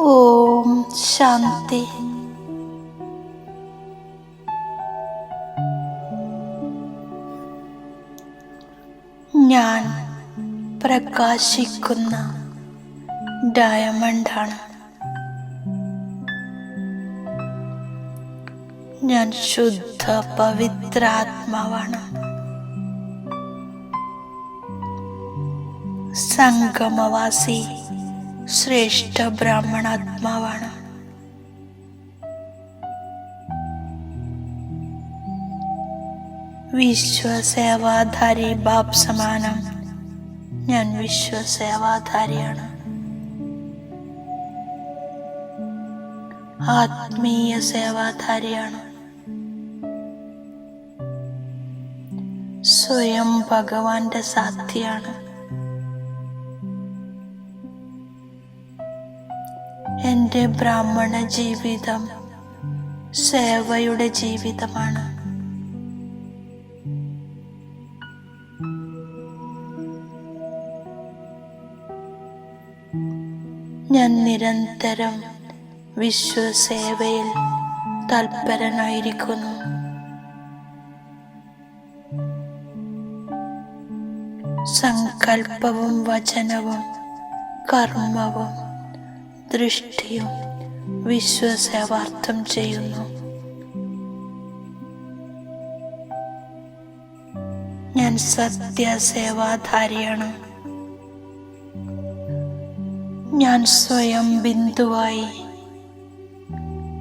ഓം ശാന്തി. ഞാൻ പ്രകാശിക്കുന്ന ഡയമണ്ടാണ്. ഞാൻ ശുദ്ധ പവിത്രാത്മാവാണ്. സംഗമവാസി ശ്രേഷ്ഠ ബ്രാഹ്മണാത്മാവാണ്. വിശ്വസേവാധാരി ബാബ് സമാനം. ഞാൻ വിശ്വസേവാധാരിയാണ്. ആത്മീയ സേവാധാരിയാണ്. സ്വയം ഭഗവാന്റെ സാധ്യയാണ് എന്റെ ബ്രാഹ്മണ ജീവിതം സേവയുടെ ജീവിതമാണ്. ഞാൻ നിരന്തരം വിശ്വസേവയിൽ തൽപരനായിരിക്കുന്നു. സങ്കൽപ്പവും വചനവും കർമ്മവും ദൃഷ്ടിയും വിശ്വസേവാർത്ഥം ചെയ്യുന്നു. ഞാൻ സത്യസേവാധാരിയാണ്. ഞാൻ സ്വയം ബിന്ദുവായി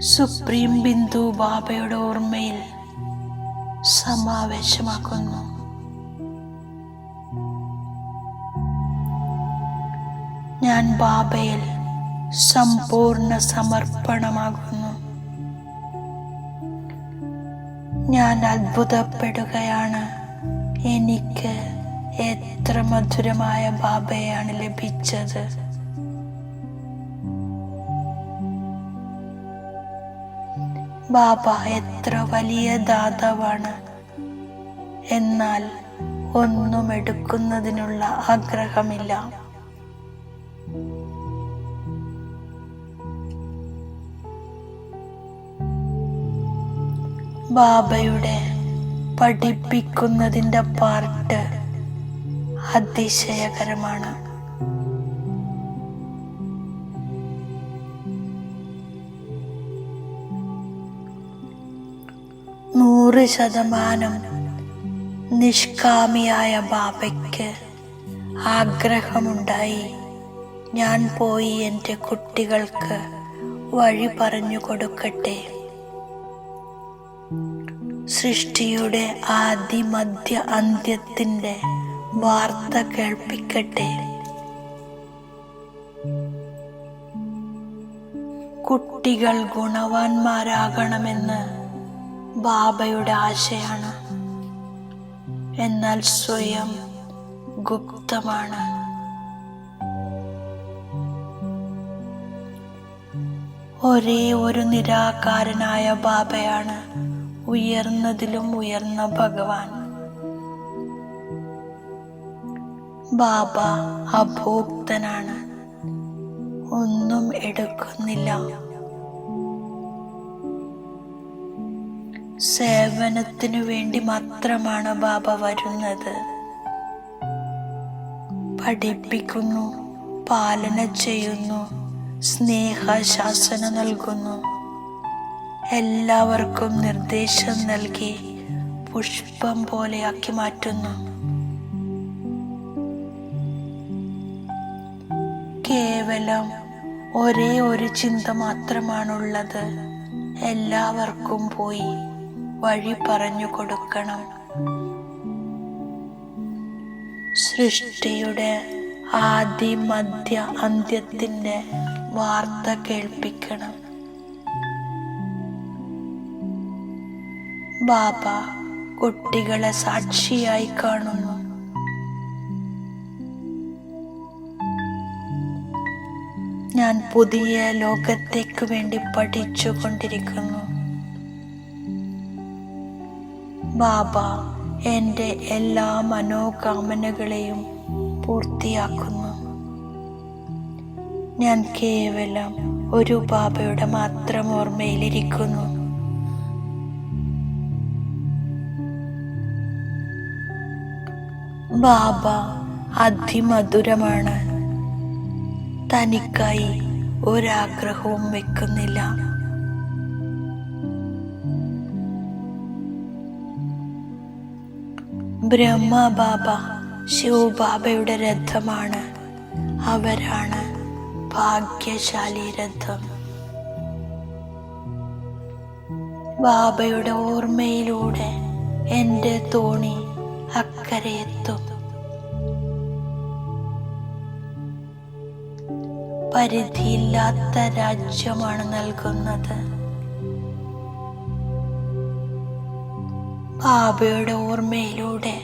സുപ്രീം ബിന്ദു ബാബയുടെ ഓർമ്മയിൽ സമാവേശമാക്കുന്നു. ഞാൻ ബാബയിൽ സമ്പൂർണ സമർപ്പണമാകുന്നു. ഞാൻ അത്ഭുതപ്പെടുകയാണ്. എനിക്ക് എത്ര മധുരമായ ബാബയാണ് ലഭിച്ചത്. ബാബ എത്ര വലിയ ദാതാവാണ്. എന്നാൽ ഒന്നും എടുക്കുന്നതിനുള്ള ആഗ്രഹമില്ല. ബാബയുടെ പഠിപ്പിക്കുന്നതിന്റെ പാർട്ട് അതിശയകരമാണ്. നൂറ് ശതമാനം നിഷ്കാമിയായ ബാബയ്ക്ക് ആഗ്രഹമുണ്ടായി. ഞാൻ പോയി എന്റെ കുട്ടികൾക്ക് വഴി പറഞ്ഞു കൊടുക്കട്ടെ. സൃഷ്ടിയുടെ ആദ്യ മധ്യ അന്ത്യത്തിന്റെ വാർത്ത കേൾപ്പിക്കട്ടെ. കുട്ടികൾ ഗുണവാന്മാരാകണമെന്ന് ബാബയുടെ ആശയാണ്. എന്നാൽ സ്വയം ഗുപ്തമാണ്. ഒരേ ഒരു നിരാകാരനായ ബാബയാണ് ഉയർന്നതിലും ഉയർന്ന ഭഗവാൻ. ബാബ അഭോക്തനാണ്. ഒന്നും എടുക്കുന്നില്ല. സേവനത്തിനു വേണ്ടി മാത്രമാണ് ബാബ വരുന്നത്. പഠിപ്പിക്കുന്നു പാലന ചെയ്യുന്നു സ്നേഹശാസന നൽകുന്നു. എല്ലാവർക്കും നിർദ്ദേശം നൽകി പുഷ്പം പോലെയാക്കി മാറ്റുന്നു. കേവലം ഒരേ ഒരു ചിന്ത മാത്രമാണുള്ളത്. എല്ലാവർക്കും പോയി വഴി പറഞ്ഞു കൊടുക്കണം. സൃഷ്ടിയുടെ ആദ്യ മധ്യ അന്ത്യത്തിന്റെ വാർത്ത കേൾപ്പിക്കണം. ബാബ കുട്ടികളെ സാക്ഷിയായി കാണുന്നു. ഞാൻ പുതിയ ലോകത്തേക്ക് വേണ്ടി പഠിച്ചു കൊണ്ടിരിക്കുന്നു ബാബ എന്റെ എല്ലാ മനോകാമനകളെയും പൂർത്തിയാക്കുന്നു. ഞാൻ കേവലം ഒരു ബാബയുടെ മാത്രം ഓർമ്മയിലിരിക്കുന്നു. ബാബ അതിമധുരമാണ്. തനിക്കായി ഒരാഗ്രഹവും വെക്കുന്നില്ല. ബ്രഹ്മ ബാബ ശിവബാബയുടെ രഥമാണ്. അവരാണ് ഭാഗ്യശാലി രഥം. ബാബയുടെ ഓർമ്മയിലൂടെ എന്റെ തോണി അക്കരെ എത്തും. പരിധിയില്ലാത്ത രാജ്യമാണ് നൽകുന്നത്. ബാബയുടെ ഓർമ്മയിലൂടെ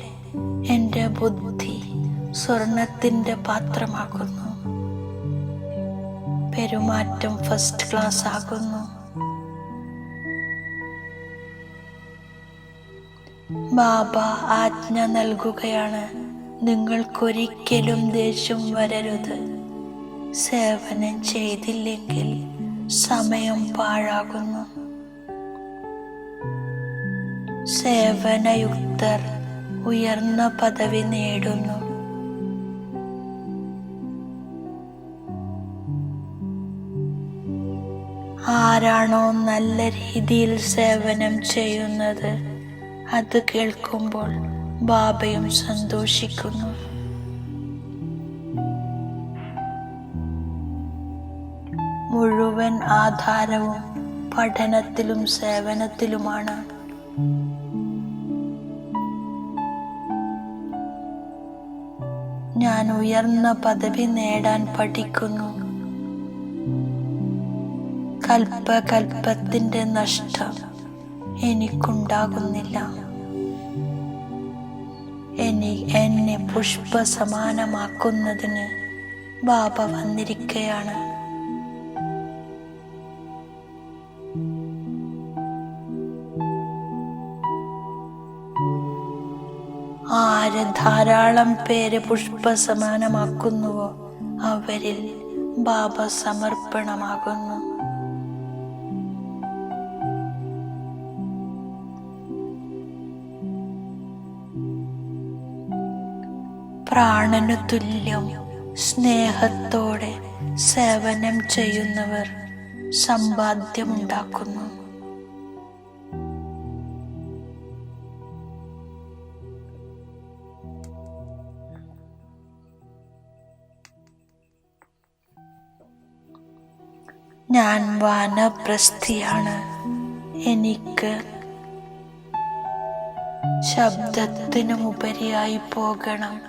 എന്റെ ബുദ്ധി സ്വർണത്തിന്റെ പാത്രമാക്കുന്നു പെരുമാറ്റം ഫസ്റ്റ് ക്ലാസ് ആകുന്നു. ബാബ ആജ്ഞ നൽകുകയാണ് നിങ്ങൾക്കൊരിക്കലും ദേഷ്യം വരരുത്. സേവനം ചെയ്തില്ലെങ്കിൽ സമയം പാഴാകുന്നു. സേവനയുക്തർ ഉയർന്ന പദവി നേടുന്നു. ആരാണോ നല്ല രീതിയിൽ സേവനം ചെയ്യുന്നത് അത് കേൾക്കുമ്പോൾ ബാബയും സന്തോഷിക്കുന്നു. മുഴുവൻ ആധാരവും പഠനത്തിലും സേവനത്തിലുമാണ്. ഞാൻ ഉയർന്ന പദവി നേടാൻ പഠിക്കുന്നു. കൽപ്പകൽപ്പത്തിന്റെ നഷ്ടം എനിക്കുണ്ടാകുന്നില്ല. എനി എന്നെ പുഷ്പ സമാനമാക്കുന്നതിന് ബാബ വന്നിരിക്കയാണ്. ആര് ധാരാളം പേര് പുഷ്പ സമാനമാക്കുന്നുവോ അവരിൽ ബാബ സമർപ്പണമാകുന്നു. പ്രാണനു തുല്യം സ്നേഹത്തോടെ സേവനം ചെയ്യുന്നവർ സമ്പാദ്യമുണ്ടാക്കുന്നു. ഞാൻ വാനപ്രസ്ഥിയാണ്. എനിക്ക് ശബ്ദത്തിനുമുപരിയായി പോകണം.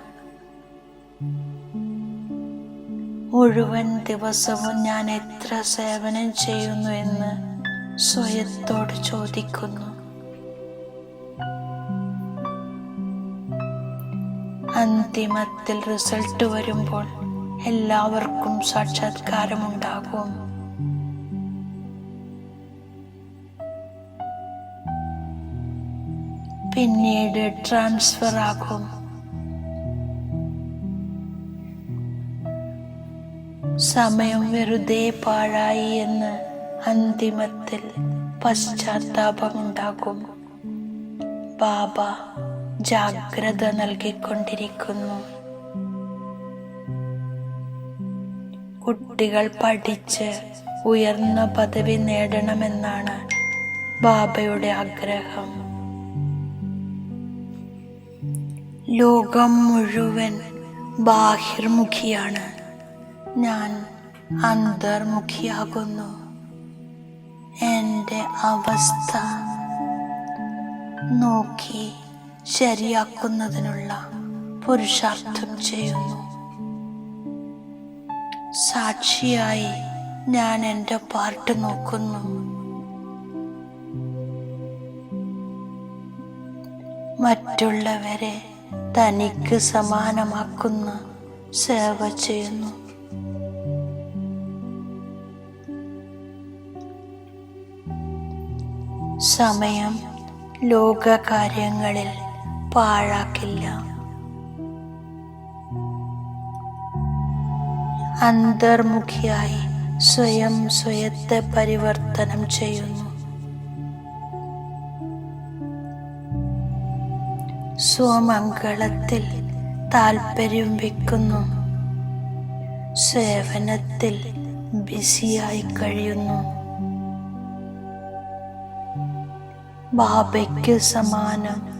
മുഴുവൻ ദിവസവും ഞാൻ എത്ര സേവനം ചെയ്യുന്നു എന്ന് സ്വയത്തോട് ചോദിക്കുന്നു. അന്തിമത്തിൽ റിസൾട്ട് വരുമ്പോൾ എല്ലാവർക്കും സാക്ഷാത്കാരമുണ്ടാകും. പിന്നീട് ട്രാൻസ്ഫർ ആകും സമയം വെറുതെ പാഴായി എന്ന് അന്തിമത്തിൽ പശ്ചാത്താപമുണ്ടാകും. ബാബ ജാഗ്രത നൽകിക്കൊണ്ടിരിക്കുന്നു. കുട്ടികൾ പഠിച്ച് ഉയർന്ന പദവി നേടണമെന്നാണ് ബാബയുടെ ആഗ്രഹം. ലോകം മുഴുവൻ ബാഹിർമുഖിയാണ്. ഞാൻ അന്തർമുഖിയാകുന്നു. എന്റെ അവസ്ഥ നോക്കി ശരിയാക്കുന്നതിനുള്ള പുരുഷാർത്ഥം ചെയ്യുന്നു. സാക്ഷിയായി ഞാൻ എന്റെ പാർട്ട് നോക്കുന്നു. മറ്റുള്ളവരെ തനിക്ക് സമാനമാക്കുന്ന സേവ ചെയ്യുന്നു. സമയം ലോകകാര്യങ്ങളിൽ പാഴാക്കില്ല. അന്തർമുഖിയായി സ്വയം സ്വയത്തെ പരിവർത്തനം ചെയ്യുന്നു. സ്വമംഗളത്തിൽ താൽപ്പര്യം വെക്കുന്നു. സേവനത്തിൽ ബിസിയായി കഴിയുന്നു. ബാബയ്ക്ക് സമാനം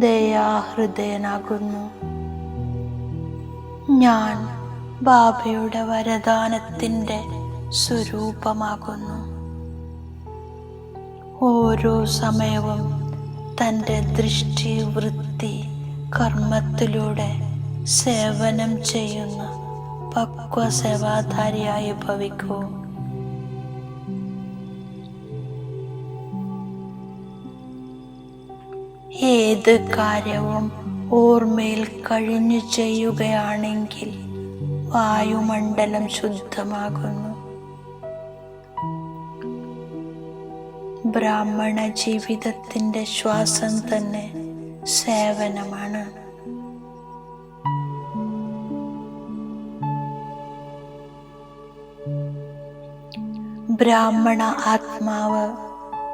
ദയാഹൃദയനാകുന്നു. ഞാൻ ബാബയുടെ വരദാനത്തിന്റെ സ്വരൂപമാകുന്നു. ഓരോ സമയവും തന്റെ ദൃഷ്ടി വൃത്തി കർമ്മത്തിലൂടെ സേവനം ചെയ്യുന്ന പക്വ സേവാധാരിയായി ഭവിക്കൂ. ഏത് കാര്യവും ഓർമ്മയിൽ കഴിഞ്ഞു ചെയ്യുകയാണെങ്കിൽ വായുമണ്ഡലം ശുദ്ധമാകുന്നു. ബ്രാഹ്മണ ജീവിതത്തിന്റെ ശ്വാസം തന്നെ സേവനമാണ്. ബ്രാഹ്മണ ആത്മാവ്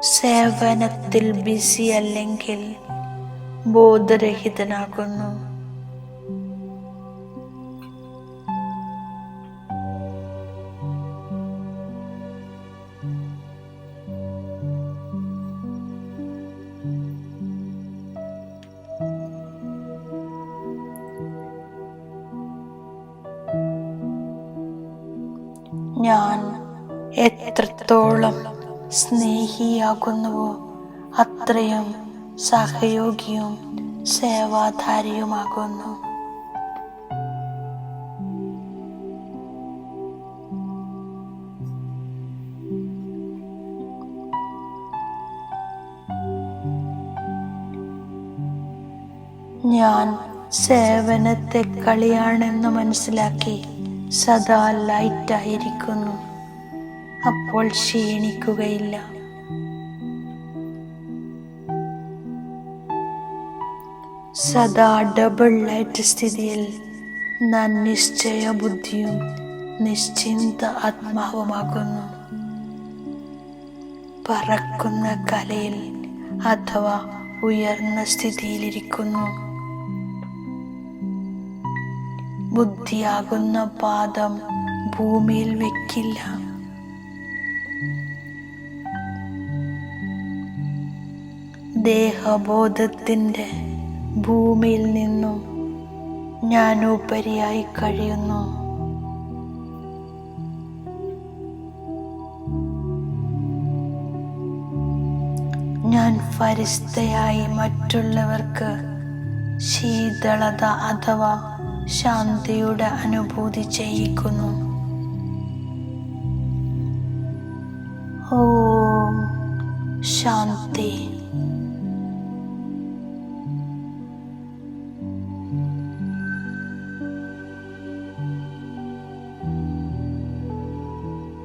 സേവനത്തിൽ ബിസി അല്ലെങ്കിൽ ബോധരഹിതനാകുന്നു. സ്നേഹിയാകുന്നുവോ അത്രയും സഹയോഗിയും സേവാധാരിയുമാകുന്നു. ഞാൻ സേവനത്തെ കളിയാണെന്ന് മനസ്സിലാക്കി സദാ ലൈറ്റായിരിക്കുന്നു. അപ്പോൾ ക്ഷീണിക്കുകയില്ല. സദാ ഡബിൾ ലൈറ്റ് സ്ഥിതിയിൽ ഞാൻ നിശ്ചയ ബുദ്ധിയും നിശ്ചിന്ത ആത്മാവുമാകുന്നു. പറക്കുന്ന കലയിൽ അഥവാ ഉയർന്ന സ്ഥിതിയിലിരിക്കുന്നു. ബുദ്ധിയാകുന്ന പാദം ഭൂമിയിൽ വെക്കില്ല. ദേഹബോധത്തിന്റെ ഭൂമിയിൽ നിന്നും ഞാൻ ഉപരിയായി കഴിയുന്നു. ഞാൻ ഫരിസ്തയായി മറ്റുള്ളവർക്ക് ശീതളത അഥവാ ശാന്തിയുടെ അനുഭൂതി ചെയ്യിക്കുന്നു. ഓ ശാന്തി.